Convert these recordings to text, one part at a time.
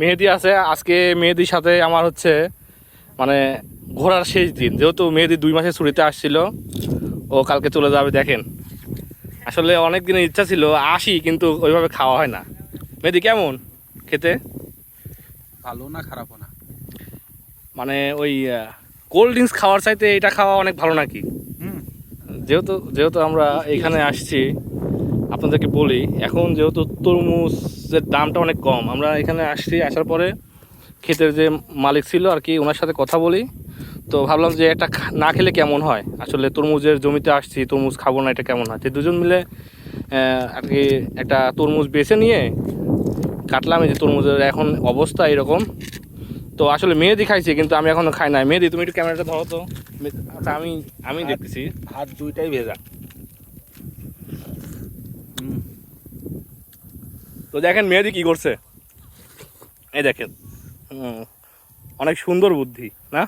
মেহেদি আছে। আজকে মেহেদির সাথে আমার হচ্ছে মানে ঘোরার শেষ দিন। যেহেতু মেহেদি দুই মাসের ছুটিতে আসছিল ও কালকে চলে যাবে দেখেন। আসলে অনেক দিনের ইচ্ছা ছিল আসি কিন্তু ওইভাবে খাওয়া হয় না। মেহেদি কেমন? খেতে? ভালো না খারাপও না। মানে ওই কোল্ড ড্রিঙ্কস খাওয়ার চাইতে এটা খাওয়া অনেক ভালো নাকি? যেহেতু যেহেতু আমরা এখানে আসছি আপনাদেরকে বলি, এখন যেহেতু তরমুজের দামটা অনেক কম, আমরা এখানে আসছি, আসার পরে ক্ষেতের যে মালিক ছিল আর কি, ওনার সাথে কথা বলি। তো ভাবলাম যে একটা না খেলে কেমন হয়? আসলে তরমুজের জমিতে আসছি, তরমুজ খাব না, এটা কেমন হয়? তো দুজন মিলে আর কি একটা তরমুজ বেছে নিয়ে কাটলাম, এই যে তরমুজের এখন অবস্থা এরকম। তো আসলে মেহেদি খাইছি, কিন্তু আমি এখনও খাই নাই। মেহেদি, তুমি একটু ক্যামেরাটা ধরো তো। আচ্ছা আমি আমি দেখতেছি। হাত দুইটাই ভেজা। তো দেখেন মেহেদি কি করছে? এই দেখেন। অনেক সুন্দর বুদ্ধি না?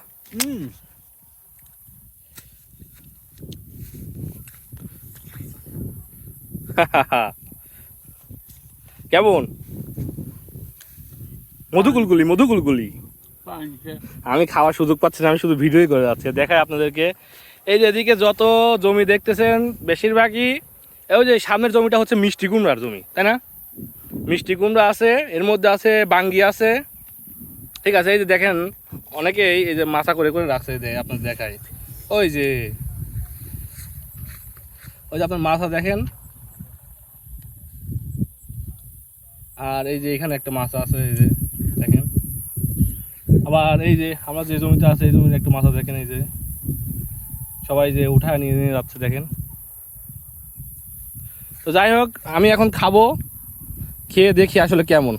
কেমন? মধুকুলগুলি মধুকুলগুলি আমি খাওয়ার সুযোগ পাচ্ছি না আমি শুধু ভিডিওই করে যাচ্ছি। দেখাই আপনাদেরকে। এই যে এদিকে যত জমি দেখতেছেন বেশিরভাগই এই যে সামনের জমিটা হচ্ছে মিষ্টি কুমড়ার জমি তাই না? মিষ্টি কুমড়া আছে, এর মধ্যে আছে, বাঙ্গি আছে। ঠিক আছে, এই যে দেখেন, অনেকেই এই যে মাথা করে করে রাখছে যে আপনার দেখায়। ওই যে ওই যে আপনার মাথা দেখেন। আর এই যে এখানে একটা মাছ আছে, এই যে দেখেন। আবার এই যে আমরা যে জমিতে আছে, এই জমির একটা মাথা দেখেন, এই যে। সবাই যে উঠায় নিয়ে নিয়ে যাচ্ছে, দেখেন। তো যাই হোক, আমি এখন খাব। খেয়ে দেখি আসলে কেমন।